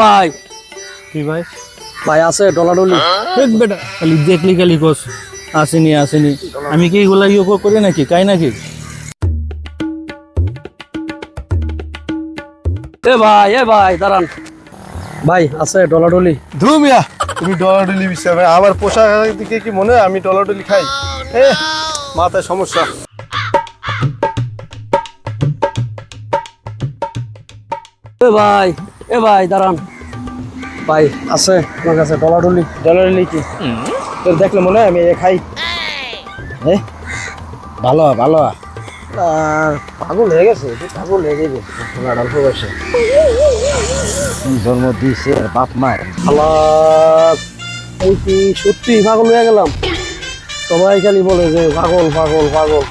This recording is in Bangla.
ভাই। কি ভাই? ভাই আছে ডলাডলি। দেখ বেটা খালি দেখলি খালি কোস আসেনি আসেনি। আমি কি এগুলা ইয়ে করি নাকি? কাই নাকি? এ ভাই এ ভাই দাঁড়ান। ভাই আছে ডলাডলি। ধুমিয়া। তুমি ডলার ডলি বিশ্বাস আমার পোশাক দিকে কি মনে হয়? আমি ডলার ডলি খাই। এ মাথায় সমস্যা। এ ভাই এ ভাই দাঁড়ান। ভাই আছে আমার কাছে ডলাডলি ডলার ডলি কি? তোর দেখলে মনে হয় আমি এ খাই। এ? ভালো ভালো। আর পাগল হয়ে গেছে পাগল হয়ে তোমার অল্প বয়সে জন্ম দিয়েছে বাপ মায়ের? আল্লাহ এই কি সত্যি পাগল হয়ে গেলাম? সবাই খালি বলে যে পাগল পাগল পাগল।